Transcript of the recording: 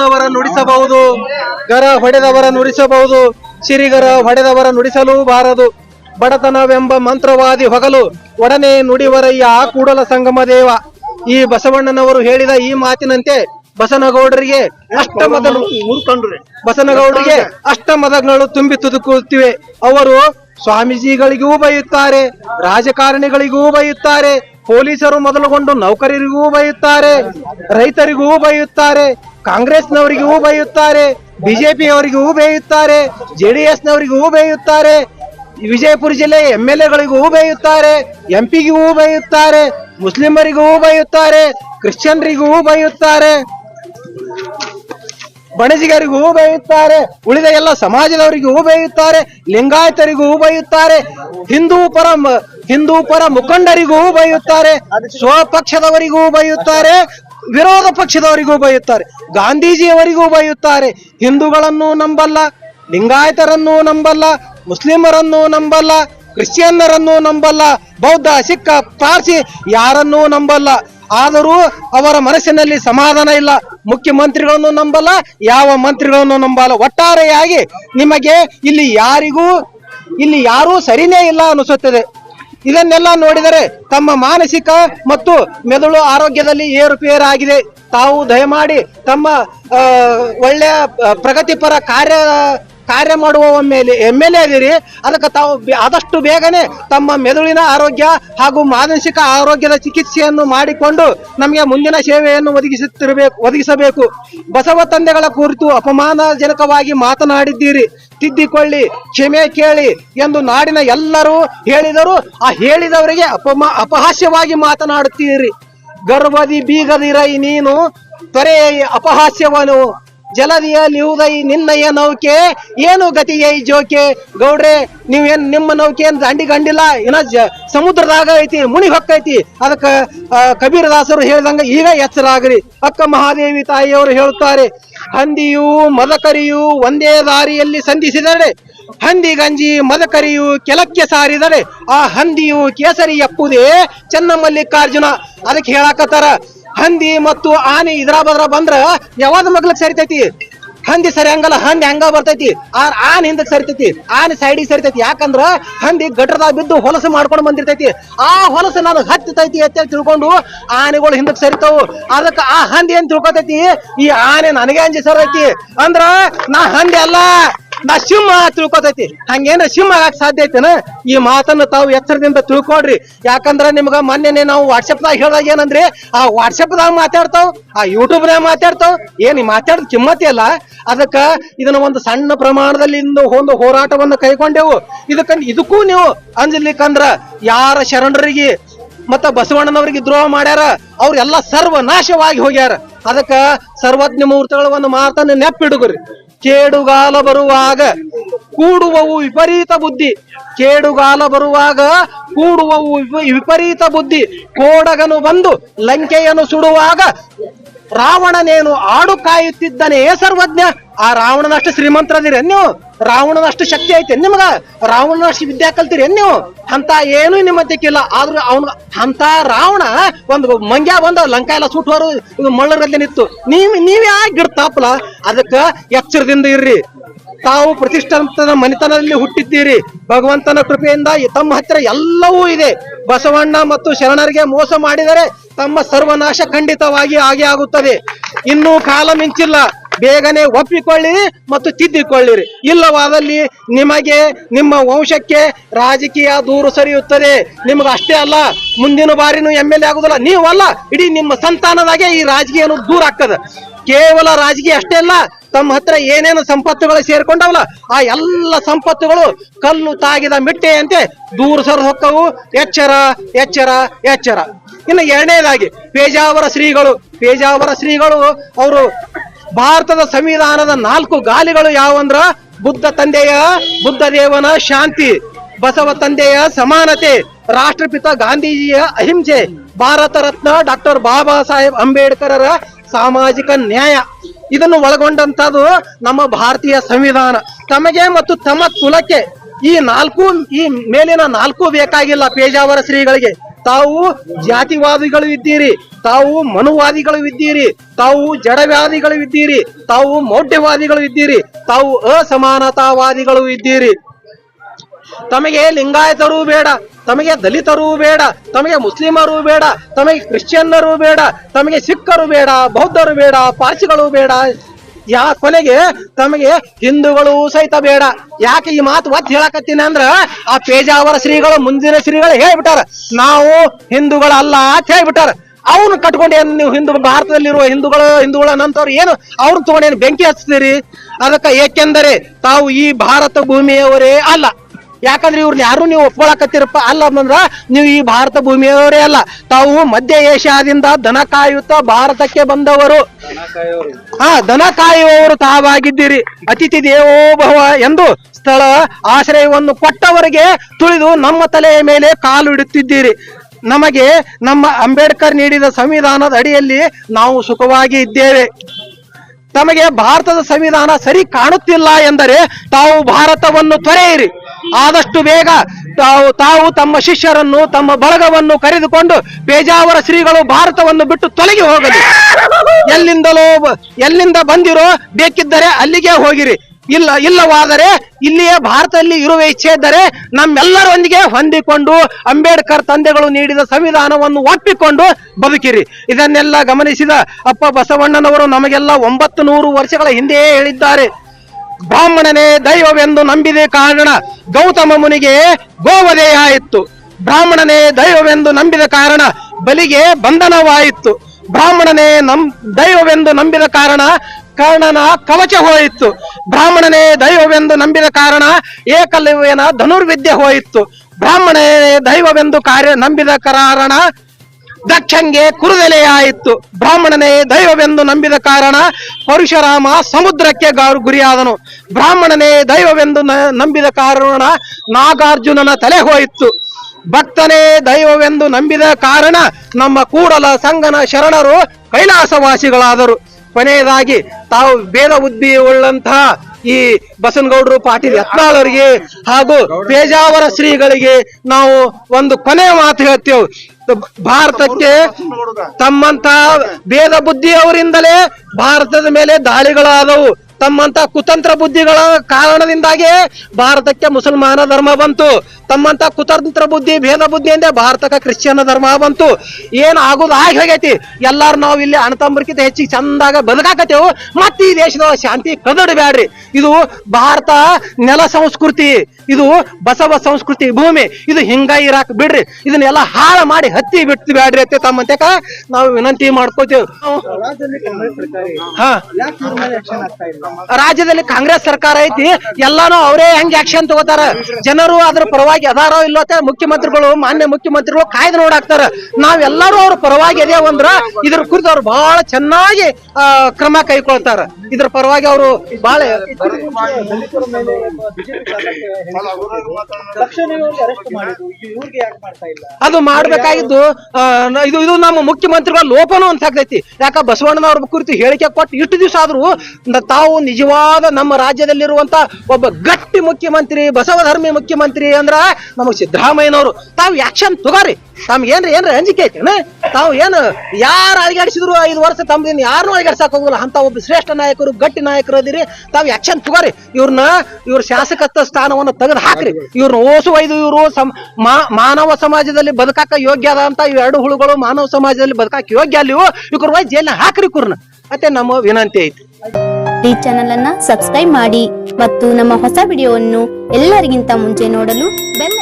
ಕೊಂದವರ ನುಡಿಸಬಹುದು ಗರ ಹೊಡೆದವರ ನುಡಿಸಬಹುದು ಸಿರಿಗರ ಹೊಡೆದವರ ನುಡಿಸಲೂ ಬಾರದು. ಬಡತನವೆಂಬ ಮಂತ್ರವಾದಿ ಹೊಗಲು ಒಡನೆ ನುಡಿವರಯ್ಯ ಕೂಡಲ ಸಂಗಮ ದೇವ. ಈ ಬಸವಣ್ಣನವರು ಹೇಳಿದ ಈ ಮಾತಿನಂತೆ ಬಸನಗೌಡರಿಗೆ ಅಷ್ಟಮದಲು ಬಸನಗೌಡರಿಗೆ ಅಷ್ಟಮದಗಳು ತುಂಬಿ ತುದುಕುತ್ತಿವೆ. ಅವರು ಸ್ವಾಮೀಜಿಗಳಿಗೂ ಬೈಯುತ್ತಾರೆ ರಾಜಕಾರಣಿಗಳಿಗೂ ಬೈಯುತ್ತಾರೆ ಪೊಲೀಸರು ಮೊದಲುಗೊಂಡು ನೌಕರರಿಗೂ ಬೈಯುತ್ತಾರೆ ರೈತರಿಗೂ ಬೈಯುತ್ತಾರೆ ಕಾಂಗ್ರೆಸ್ನವರಿಗೂ ಬೈಯುತ್ತಾರೆ ಜೆಡಿಎಸ್ ಹೂ ಬೇಯುತ್ತಾರೆ ವಿಜಯಪುರ ಜಿಲ್ಲೆ ಎಂ ಎಲ್ ಎಗಳಿಗೂ ಬೈಯುತ್ತಾರೆ ಎಂ ಪಿಗೂ ಬೈಯುತ್ತಾರೆ ಮುಸ್ಲಿಮರಿಗೂ ಬೈಯುತ್ತಾರೆ ಕ್ರಿಶ್ಚಿಯನ್ರಿಗೂ ಬೈಯುತ್ತಾರೆ ಬಣಜಿಗರಿಗೂ ಬೈಯುತ್ತಾರೆ ಉಳಿದ ಎಲ್ಲ ಸಮಾಜದವರಿಗೂ ಬೈಯುತ್ತಾರೆ ಲಿಂಗಾಯತರಿಗೂ ಬೈಯುತ್ತಾರೆ ಹಿಂದೂ ಪರ ಹಿಂದೂ ಪರ ಮುಖಂಡರಿಗೂ ಬೈಯುತ್ತಾರೆ ಸ್ವಪಕ್ಷದವರಿಗೂ ಬೈಯುತ್ತಾರೆ ವಿರೋಧ ಪಕ್ಷದವರಿಗೂ ಬೈಯುತ್ತಾರೆ ಗಾಂಧೀಜಿಯವರಿಗೂ ಬೈಯುತ್ತಾರೆ ಹಿಂದೂಗಳನ್ನು ನಂಬಲ್ಲ, ಲಿಂಗಾಯತರನ್ನು ನಂಬಲ್ಲ, ಮುಸ್ಲಿಮರನ್ನು ನಂಬಲ್ಲ, ಕ್ರಿಶ್ಚಿಯನ್ನರನ್ನು ನಂಬಲ್ಲ, ಬೌದ್ಧ, ಸಿಖ್, ಪಾರ್ಸಿ ಯಾರನ್ನೂ ನಂಬಲ್ಲ. ಆದರೂ ಅವರ ಮನಸ್ಸಿನಲ್ಲಿ ಸಮಾಧಾನ ಇಲ್ಲ. ಮುಖ್ಯಮಂತ್ರಿಗಳನ್ನು ನಂಬಲ್ಲ, ಯಾವ ಮಂತ್ರಿಗಳನ್ನು ನಂಬಲ್ಲ. ಒಟ್ಟಾರೆಯಾಗಿ ನಿಮಗೆ ಇಲ್ಲಿ ಯಾರಿಗೂ, ಇಲ್ಲಿ ಯಾರೂ ಸರಿನೇ ಇಲ್ಲ ಅನಿಸುತ್ತದೆ. ಇದನ್ನೆಲ್ಲ ನೋಡಿದರೆ ತಮ್ಮ ಮಾನಸಿಕ ಮತ್ತು ಮೆದುಳು ಆರೋಗ್ಯದಲ್ಲಿ ಏರುಪೇರಾಗಿದೆ. ತಾವು ದಯಮಾಡಿ ತಮ್ಮ ಒಳ್ಳೆಯ ಪ್ರಗತಿಪರ ಕಾರ್ಯ ಕಾರ್ಯ ಮಾಡುವ ಮೇಲೆ ಎಂ ಎಲ್ ಎ ಇದೀರಿ ಅದಕ್ಕೆ ತಾವು ಆದಷ್ಟು ಬೇಗನೆ ತಮ್ಮ ಮೆದುಳಿನ ಆರೋಗ್ಯ ಹಾಗೂ ಮಾನಸಿಕ ಆರೋಗ್ಯದ ಚಿಕಿತ್ಸೆಯನ್ನು ಮಾಡಿಕೊಂಡು ನಮಗೆ ಮುಂದಿನ ಸೇವೆಯನ್ನು ಒದಗಿಸುತ್ತಿರಬೇಕು, ಒದಗಿಸಬೇಕು. ಬಸವ ತಂದೆಗಳ ಕುರಿತು ಅಪಮಾನಜನಕವಾಗಿ ಮಾತನಾಡಿದ್ದೀರಿ. ತಿದ್ದಿಕೊಳ್ಳಿ, ಕ್ಷಮೆ ಕೇಳಿ ಎಂದು ನಾಡಿನ ಎಲ್ಲರೂ ಹೇಳಿದರು ಆ ಹೇಳಿದವರಿಗೆ ಅಪಮಾ, ಅಪಹಾಸ್ಯವಾಗಿ ಮಾತನಾಡುತ್ತೀರಿ. ಗರ್ಭದಿ ಬೀಗದಿರೈ ನೀನು ತೊರೆ ಅಪಹಾಸ್ಯವನು. ಜಲದಿಯಲಿಯುವುದೈ ನಿನ್ನಯ ನೌಕೆ, ಏನು ಗತಿಯೈ ಜೋಕೆ? ಗೌಡ್ರೆ, ನೀವೇನ್ ನಿಮ್ಮ ನೌಕೆ ಏನ್ ದಂಡಿ ಗಂಡಿಲ್ಲ ಏನ ಸಮುದ್ರದಾಗ ಐತಿ ಮುಣಿ ಹೊಕ್ಕೈತಿ ಅದಕ್ಕ ಕಬೀರದಾಸರು ಹೇಳಿದಂಗ ಈಗ ಎಚ್ಚರಾಗ್ರಿ ಅಕ್ಕ ಮಹಾದೇವಿ ತಾಯಿಯವರು ಹೇಳುತ್ತಾರೆ, ಹಂದಿಯು ಮದಕರಿಯು ಒಂದೇ ದಾರಿಯಲ್ಲಿ ಸಂಧಿಸಿದರೆ, ಹಂದಿ ಗಂಜಿ ಮದಕರಿಯು ಕೆಲಕ್ಕೆ ಸಾರಿದರೆ, ಆ ಹಂದಿಯು ಕೇಸರಿ ಎಪ್ಪುದೇ ಚನ್ನಮಲ್ಲಿಕಾರ್ಜುನ. ಅದಕ್ಕೆ ಹೇಳಾಕತ್ತಾರ ಹಂದಿ ಮತ್ತು ಆನೆ ಇದ್ರ ಬದ್ರ ಬಂದ್ರ ಯಾವಾಗ ಮಗ್ಲಕ್ ಸರಿತೈತಿ? ಹಂದಿ ಸರಿ ಹಂಗಲ್ಲ, ಹಂದಿ ಹಂಗ ಬರ್ತೈತಿ. ಆನೆ ಹಿಂದಕ್ ಸರಿತೈತಿ. ಆನೆ ಸೈಡಿಗೆ ಸರಿತೈತಿ. ಯಾಕಂದ್ರ ಹಂದಿ ಗಟ್ರದಾಗ ಬಿದ್ದು ಹೊಲಸು ಮಾಡ್ಕೊಂಡು ಬಂದಿರ್ತೈತಿ. ಆ ಹೊಲಸು ನಾನು ಹತ್ತೈತಿ ಅಂತ ತಿಳ್ಕೊಂಡು ಆನೆಗಳು ಹಿಂದಕ್ ಸರಿತಾವು. ಅದಕ್ಕ ಆ ಹಂದಿ ಏನ್ ತಿಳ್ಕೊತೈತಿ? ಈ ಆನೆ ನನಗೆ ಅಂಜಿ ಸರೈತಿ. ಅಂದ್ರ ನಾ ಹಂದಿ ಅಲ್ಲ. ನಾ ಸಿಂಹ ತಿಳ್ಕೊತೈತಿ. ಹಂಗೇನ ಸಿಂಹ ಆಗಕ್ ಸಾಧ್ಯ ಐತೆನ? ಈ ಮಾತನ್ನ ತಾವು ಎಚ್ಚರದಿಂದ ತಿಳ್ಕೊಡ್ರಿ ಯಾಕಂದ್ರ ನಿಮ್ಗ ಮೊನ್ನೆನೆ ನಾವು ವಾಟ್ಸಪ್ ದಾಗ ಹೇಳ್ದಾಗ ಏನಂದ್ರೆ? ಆ ವಾಟ್ಸಪ್ ದಾಗ ಮಾತಾಡ್ತಾವ್, ಆ ಯೂಟ್ಯೂಬ್ ದಾಗ ಮಾತಾಡ್ತಾವ್, ಏನ್ ಮಾತಾಡದ್ ಕಿಮ್ಮತಿ ಅಲ್ಲ. ಅದಕ್ಕ ಇದನ್ನ ಒಂದು ಸಣ್ಣ ಪ್ರಮಾಣದಲ್ಲಿ ಇಂದು ಒಂದು ಹೋರಾಟವನ್ನ ಕೈಗೊಂಡೆವು. ಇದಕ್ಕ ಇದಕ್ಕೂ ನೀವು ಅಂಜಲಿಕ್ಕಂದ್ರ ಯಾರ ಶರಣರಿಗೆ ಮತ್ತ ಬಸವಣ್ಣನವರಿಗೆ ದ್ರೋಹ ಮಾಡ್ಯಾರ ಅವ್ರೆಲ್ಲ ಸರ್ವನಾಶವಾಗಿ ಹೋಗ್ಯಾರ. ಅದಕ್ಕ ಸರ್ವಜ್ಞ ಮೂರ್ತಗಳ ಒಂದು ಮಾತನ್ನು ನೆಪ್ಪಿಡುಗ್ರಿ. ಕೇಡುಗಾಲ ಬರುವಾಗ ಕೂಡುವವು ವಿಪರೀತ ಬುದ್ಧಿ. ಕೇಡುಗಾಲ ಬರುವಾಗ ಕೂಡುವವು ವಿಪ- ವಿಪರೀತ ಬುದ್ಧಿ. ಕೋಡಗನು ಬಂದು ಲಂಕೆಯನ್ನು ಸುಡುವಾಗ ರಾವಣನೇನು ಆಡು ಕಾಯುತ್ತಿದ್ದನೇ ಸರ್ವಜ್ಞ? ಆ ರಾವಣನಷ್ಟು ಶ್ರೀಮಂತರದಿರ ನೀವು ರಾವಣನಷ್ಟು ಶಕ್ತಿ ಐತೆ ನಿಮ್ಗ? ರಾವಣನಷ್ಟು ವಿದ್ಯಾ ಕಲ್ತಿರೇನ್ ನೀವು ಅಂತ ಏನು ನಿಮ್ಮ ತೆಕ್ಕಿಲ್ಲ ಆದ್ರೂ ಅವನು ಅಂತ ರಾವಣ, ಒಂದು ಮಂಗ್ಯ ಬಂದ, ಲಂಕಾ ಎಲ್ಲ ಸುಟ್ಟೋರು ಮಳ್ಳರಲ್ಲಿ ನಿಂತು. ನೀವ್ ನೀವ್ ಗಿಡ ತಾಪಲ? ಅದಕ್ಕ ಎಚ್ಚರದಿಂದ ಇರ್ರಿ. ತಾವು ಪ್ರತಿಷ್ಠಾನ ಮನೆತನದಲ್ಲಿ ಹುಟ್ಟಿದ್ದೀರಿ. ಭಗವಂತನ ಕೃಪೆಯಿಂದ ತಮ್ಮ ಹತ್ತಿರ ಎಲ್ಲವೂ ಇದೆ. ಬಸವಣ್ಣ ಮತ್ತು ಶರಣರಿಗೆ ಮೋಸ ಮಾಡಿದರೆ ತಮ್ಮ ಸರ್ವನಾಶ ಖಂಡಿತವಾಗಿ ಆಗೇ ಆಗುತ್ತದೆ. ಇನ್ನೂ ಕಾಲ ಮಿಂಚಿಲ್ಲ. ಬೇಗನೆ ಒಪ್ಪಿಕೊಳ್ಳಿ ಮತ್ತು ತಿದ್ದಿಕೊಳ್ಳಿರಿ. ಇಲ್ಲವಾದಲ್ಲಿ ನಿಮಗೆ ನಿಮ್ಮ ವಂಶಕ್ಕೆ ರಾಜಕೀಯ ದೂರು ಸರಿಯುತ್ತದೆ. ನಿಮ್ಗೆ ಅಷ್ಟೇ ಅಲ್ಲ, ಮುಂದಿನ ಬಾರಿನೂ ಎಂ ಎಲ್ ಎ ಆಗುದಿಲ್ಲ ನೀವಲ್ಲ, ಇಡೀ ನಿಮ್ಮ ಸಂತಾನದಾಗೆ ಈ ರಾಜಕೀಯ ದೂರ ಆಗ್ತದ. ಕೇವಲ ರಾಜಕೀಯ ಅಷ್ಟೇ ಅಲ್ಲ, ತಮ್ಮ ಹತ್ರ ಏನೇನು ಸಂಪತ್ತುಗಳು ಸೇರ್ಕೊಂಡವಲ್ಲ, ಆ ಎಲ್ಲ ಸಂಪತ್ತುಗಳು ಕಲ್ಲು ತಾಗಿದ ಮಿಟ್ಟೆಯಂತೆ ದೂರ ಸರಿದು ಹೊಕ್ಕವು. ಎಚ್ಚರ ಎಚ್ಚರ ಎಚ್ಚರ. ಇನ್ನು ಎರಡನೇದಾಗಿ, ಪೇಜಾವರ ಶ್ರೀಗಳು. ಪೇಜಾವರ ಶ್ರೀಗಳು, ಅವರು ಭಾರತದ ಸಂವಿಧಾನದ ನಾಲ್ಕು ಗಾಲಿಗಳು ಯಾವಂದ್ರ ಬುದ್ಧ ತಂದೆಯ, ಬುದ್ಧ ದೇವನ ಶಾಂತಿ, ಬಸವ ತಂದೆಯ ಸಮಾನತೆ, ರಾಷ್ಟ್ರಪಿತ ಗಾಂಧೀಜಿಯ ಅಹಿಂಸೆ, ಭಾರತ ರತ್ನ ಡಾಕ್ಟರ್ ಬಾಬಾ ಸಾಹೇಬ್ ಅಂಬೇಡ್ಕರರ ಸಾಮಾಜಿಕ ನ್ಯಾಯ. ಇದನ್ನು ಒಳಗೊಂಡಂತದ್ದು ನಮ್ಮ ಭಾರತೀಯ ಸಂವಿಧಾನ. ತಮಗೆ ಮತ್ತು ತಮ್ಮ ಕುಲಕ್ಕೆ ಈ ನಾಲ್ಕು, ಈ ಮೇಲಿನ ನಾಲ್ಕು ಬೇಕಾಗಿಲ್ಲ ಪೇಜಾವರ ಶ್ರೀಗಳಿಗೆ. ತಾವು ಜಾತಿವಾದಿಗಳು ಇದ್ದೀರಿ, ತಾವು ಮನುವಾದಿಗಳು ಇದ್ದೀರಿ, ತಾವು ಜಡವಾದಿಗಳು ಇದ್ದೀರಿ, ತಾವು ಮೌಢ್ಯವಾದಿಗಳು ಇದ್ದೀರಿ, ತಾವು ಅಸಮಾನತಾವಾದಿಗಳು ಇದ್ದೀರಿ. ತಮಗೆ ಲಿಂಗಾಯತರು ಬೇಡ, ತಮಗೆ ದಲಿತರು ಬೇಡ, ತಮಗೆ ಮುಸ್ಲಿಮರು ಬೇಡ, ತಮಗೆ ಕ್ರಿಶ್ಚಿಯನ್ನರು ಬೇಡ, ತಮಗೆ ಸಿಖ್ಖರು ಬೇಡ, ಬೌದ್ಧರು ಬೇಡ, ಪಾರ್ಸಿಗಳು ಬೇಡ ಯಾ ಕೊನೆಗೆ ತಮಗೆ ಹಿಂದೂಗಳು ಸಹಿತ ಬೇಡ. ಯಾಕೆ ಈ ಮಾತು ಒತ್ತಿ ಹೇಳಕತ್ತೀನಿ ಅಂದ್ರ ಆ ಪೇಜಾವರ ಶ್ರೀಗಳು, ಮುಂದಿನ ಶ್ರೀಗಳು ಹೇಳ್ಬಿಟ್ಟಾರ, ನಾವು ಹಿಂದೂಗಳಲ್ಲ ಅಂತ ಹೇಳ್ಬಿಟ್ಟಾರ. ಅವ್ನು ಕಟ್ಕೊಂಡು ನೀವು ಹಿಂದೂ, ಭಾರತದಲ್ಲಿರುವ ಹಿಂದೂಗಳು, ಹಿಂದೂಗಳ ನಂತವ್ರು ಏನು? ಅವ್ರನ್ನ ತಗೊಂಡೇನು ಬೆಂಕಿ ಹಚ್ತೀರಿ ಅದಕ್ಕೆ ಏಕೆಂದರೆ ತಾವು ಈ ಭಾರತ ಭೂಮಿಯವರೇ ಅಲ್ಲ. ಯಾಕಂದ್ರೆ ಇವ್ರನ್ನ ಯಾರು ನೀವು ಒಪ್ಕೊಳಕತ್ತಿರಪ್ಪ? ಅಲ್ಲ ಅಂದ್ರ ನೀವು ಈ ಭಾರತ ಭೂಮಿಯವರೇ ಅಲ್ಲ. ತಾವು ಮಧ್ಯ ಏಷ್ಯಾದಿಂದ ದನ ಭಾರತಕ್ಕೆ ಬಂದವರು. ಹಾ, ದನ ಕಾಯುವವರು ತಾವಾಗಿದ್ದೀರಿ. ಅತಿಥಿ ದೇವೋ ಭವ ಎಂದು ಸ್ಥಳ ಆಶ್ರಯವನ್ನು ಕೊಟ್ಟವರಿಗೆ ತುಳಿದು ನಮ್ಮ ತಲೆಯ ಮೇಲೆ ಕಾಲು ಇಡುತ್ತಿದ್ದೀರಿ. ನಮಗೆ ನಮ್ಮ ಅಂಬೇಡ್ಕರ್ ನೀಡಿದ ಸಂವಿಧಾನದ ಅಡಿಯಲ್ಲಿ ನಾವು ಸುಖವಾಗಿ ಇದ್ದೇವೆ. ತಮಗೆ ಭಾರತದ ಸಂವಿಧಾನ ಸರಿ ಕಾಣುತ್ತಿಲ್ಲ ಎಂದರೆ ತಾವು ಭಾರತವನ್ನು ತೊರೆಯಿರಿ. ಆದಷ್ಟು ಬೇಗ ತಾವು ತಾವು ತಮ್ಮ ಶಿಷ್ಯರನ್ನು, ತಮ್ಮ ಬಳಗವನ್ನು ಕರೆದುಕೊಂಡು ಪೇಜಾವರ ಶ್ರೀಗಳು ಭಾರತವನ್ನು ಬಿಟ್ಟು ತೊಲಗಿ ಹೋಗಲಿ. ಎಲ್ಲಿಂದಲೋ ಎಲ್ಲಿಂದ ಬಂದಿರೋ ಬೇಕಿದ್ದರೆ ಅಲ್ಲಿಗೆ ಹೋಗಿರಿ. ಇಲ್ಲ, ಇಲ್ಲವಾದರೆ ಇಲ್ಲಿಯೇ ಭಾರತದಲ್ಲಿ ಇರುವ ಇಚ್ಛೆ ಇದ್ದರೆ ನಮ್ಮೆಲ್ಲರೊಂದಿಗೆ ಹೊಂದಿಕೊಂಡು ಅಂಬೇಡ್ಕರ್ ತಂದೆಗಳು ನೀಡಿದ ಸಂವಿಧಾನವನ್ನು ಒಪ್ಪಿಕೊಂಡು ಬದುಕಿರಿ. ಇದನ್ನೆಲ್ಲ ಗಮನಿಸಿದ ಅಪ್ಪ ಬಸವಣ್ಣನವರು ನಮಗೆಲ್ಲ ಒಂಬತ್ತು ನೂರು ವರ್ಷಗಳ ಹಿಂದೆಯೇ ಹೇಳಿದ್ದಾರೆ. ಬ್ರಾಹ್ಮಣನೇ ದೈವವೆಂದು ನಂಬಿದೆ ಕಾರಣ ಗೌತಮ ಮುನಿಗೆ ಗೋವಧೆಯಾಯಿತು. ಬ್ರಾಹ್ಮಣನೇ ದೈವವೆಂದು ನಂಬಿದ ಕಾರಣ ಬಲಿಗೆ ಬಂಧನವಾಯಿತು. ಬ್ರಾಹ್ಮಣನೇ ನಂ ದೈವವೆಂದು ನಂಬಿದ ಕಾರಣ ಕರ್ಣನ ಕವಚ ಹೋಯಿತು ಬ್ರಾಹ್ಮಣನೇ ದೈವವೆಂದು ನಂಬಿದ ಕಾರಣ ಏಕಲವ್ಯನ ಧನುರ್ವಿದ್ಯೆ ಹೋಯಿತು ಬ್ರಾಹ್ಮಣನೇ ದೈವವೆಂದು ಕಾರ್ಯ ನಂಬಿದ ಕಾರಣ ದಕ್ಷಂಗೆ ಕುರುದೆಲೆಯಾಯಿತು ಬ್ರಾಹ್ಮಣನೇ ದೈವವೆಂದು ನಂಬಿದ ಕಾರಣ ಪರಶುರಾಮ ಸಮುದ್ರಕ್ಕೆ ಗಾರು ಗುರಿಯಾದನು. ಬ್ರಾಹ್ಮಣನೇ ದೈವವೆಂದು ನಂಬಿದ ಕಾರಣ ನಾಗಾರ್ಜುನನ ತಲೆ ಹೋಯಿತು ಭಕ್ತನೇ ದೈವವೆಂದು ನಂಬಿದ ಕಾರಣ ನಮ್ಮ ಕೂಡಲ ಸಂಗನ ಶರಣರು ಕೈಲಾಸವಾಸಿಗಳಾದರು. ಕೊನೆಯದಾಗಿ ತಾವು ಭೇದ ಬುದ್ಧಿ ಉಳ್ಳಂತಹ ಈ ಬಸನಗೌಡರು ಪಾಟೀಲ್ ಯತ್ನಾಳರಿಗೆ ಹಾಗೂ ಪೇಜಾವರ ಶ್ರೀಗಳಿಗೆ ನಾವು ಒಂದು ಕೊನೆ ಮಾತು ಹೇಳ್ತೇವೆ. ಭಾರತಕ್ಕೆ ತಮ್ಮಂತ ಭೇದ ಬುದ್ಧಿಯವರಿಂದಲೇ ಭಾರತದ ಮೇಲೆ ದಾಳಿಗಳಾದವು. ತಮ್ಮಂತ ಕುತಂತ್ರ ಬುದ್ಧಿಗಳ ಕಾರಣದಿಂದಾಗಿ ಭಾರತಕ್ಕೆ ಮುಸಲ್ಮಾನ ಧರ್ಮ ಬಂತು. ತಮ್ಮಂತ ಕುತಂತ್ರ ಬುದ್ಧಿ, ಭೇದ ಬುದ್ಧಿಯಿಂದ ಭಾರತಕ್ಕೆ ಕ್ರಿಶ್ಚಿಯನ್ ಧರ್ಮ ಬಂತು. ಏನು ಆಗೋದು? ಆಗಿ ಹೋಗೈತಿ? ಎಲ್ಲಾರು ನಾವು ಇಲ್ಲಿ ಅಣತಂಬರ್ಕಿಂತ ಹೆಚ್ಚಿಗೆ ಚಂದಾಗ ಬದುಕಾಕತ್ತೇವು. ಮತ್ತೆ ಈ ದೇಶದ ಶಾಂತಿ ಕದಡಬ್ಯಾಡ್ರಿ ಇದು ಭಾರತ ನೆಲ ಸಂಸ್ಕೃತಿ. ಇದು ಬಸವ ಸಂಸ್ಕೃತಿ ಭೂಮಿ. ಇದು ಹಿಂಗ ಇರಾಕ್. ಬಿಡ್ರಿ. ಇದನ್ನೆಲ್ಲ ಹಾಳು ಮಾಡಿ ಹತ್ತಿ ಬಿಟ್ಟು ಬ್ಯಾಡ್ರಿ ಅಂತ ತಮ್ಮಂತೆಕ ನಾವು ವಿನಂತಿ ಮಾಡ್ಕೋತೇವೆ. ರಾಜ್ಯದಲ್ಲಿ ಕಾಂಗ್ರೆಸ್ ಸರ್ಕಾರ ಐತಿ. ಎಲ್ಲಾನು ಅವರೇ ಹೆಂಗ್ ಆಕ್ಷನ್ ತಗೋತಾರ? ಜನರು ಅದ್ರ ಪರವಾಗಿ ಅದಾರೋ ಇಲ್ಲೋ ಮುಖ್ಯಮಂತ್ರಿಗಳು, ಮಾನ್ಯ ಮುಖ್ಯಮಂತ್ರಿಗಳು ಕಾಯ್ದು ನೋಡಾಕ್ತಾರ. ನಾವೆಲ್ಲರೂ ಅವ್ರ ಪರವಾಗಿ ಅದೇ ಅಂದ್ರ ಇದ್ರ ಕುರಿತು ಅವ್ರು ಬಹಳ ಚೆನ್ನಾಗಿ ಕ್ರಮ ಕೈಕೊಳ್ತಾರ. ಇದ್ರ ಪರವಾಗಿ ಅವರು ಬಹಳ ಅದು ಮಾಡ್ಬೇಕಾಗಿದ್ದು ಇದು ಇದು ನಮ್ಮ ಮುಖ್ಯಮಂತ್ರಿಗಳ ಲೋಪನು ಅಂತ ಆಗ್ತೈತಿ. ಯಾಕ ಬಸವಣ್ಣನವ್ರ ಕುರಿತು ಹೇಳಿಕೆ ಕೊಟ್ಟು ಇಷ್ಟು ದಿವಸ ಆದ್ರೂ ತಾವು ನಿಜವಾದ ನಮ್ಮ ರಾಜ್ಯದಲ್ಲಿರುವಂತ ಒಬ್ಬ ಗಟ್ಟಿ ಮುಖ್ಯಮಂತ್ರಿ ಬಸವಧರ್ಮಿ ಮುಖ್ಯಮಂತ್ರಿ ಅಂದ್ರ ನಮಗ್ ಸಿದ್ದರಾಮಯ್ಯನವರು. ತಾವು ಆಕ್ಷನ್ ತಗೋರಿ. ತಮ್ಗೆ ಏನ್ರಿ ಏನ್ರಿ ಅಂಜಿಕೆ ಐತೆ ತಾವು ಏನು ಯಾರು ಅಳಿಗಾಡಿಸಿದ್ರು ಐದು ವರ್ಷ ತಮ್ದಿನ್ ಯಾರನ್ನೂ ಅಳಿಗಾಡ್ಸಕ್ ಹೋಗಲ್ಲ ಅಂತ ಒಬ್ಬ ಶ್ರೇಷ್ಠ ನಾಯಕರು ಗಟ್ಟಿ ನಾಯಕರು ಅದಿರಿ. ತಾವು ಆಕ್ಷನ್ ತಗೋರಿ. ಇವ್ರನ್ನ ಇವ್ರ ಶಾಸಕತ್ವ ಸ್ಥಾನವನ್ನು ತೆಗೆದು ಹಾಕ್ರಿ. ಇವ್ರ ಓಸು ಒಯ್ದು ಇವರು ಮಾನವ ಸಮಾಜದಲ್ಲಿ ಬದುಕಾಕ ಯೋಗ್ಯ ಅದ ಅಂತ ಇವ್ ಎರಡು ಹುಳುಗಳು ಮಾನವ ಸಮಾಜದಲ್ಲಿ ಬದುಕಾಕ ಯೋಗ್ಯ ಅಲ್ಲಿ ಇವ್ರ ಒಯ್ದು ಜೈಲ ಹಾಕ್ರಿ ಕುರ್ನ ಮತ್ತೆ ನಮ್ಮ ವಿನಂತಿ ಐತಿ. ಈ ಚಾನೆಲ್ ಅನ್ನ ಸಬ್ಸ್ಕ್ರೈಬ್ ಮಾಡಿ ಮತ್ತು ನಮ್ಮ ಹೊಸ ವಿಡಿಯೋವನ್ನು ಎಲ್ಲರಿಗಿಂತ ಮುಂಚೆ ನೋಡಲು ಬೆಲ್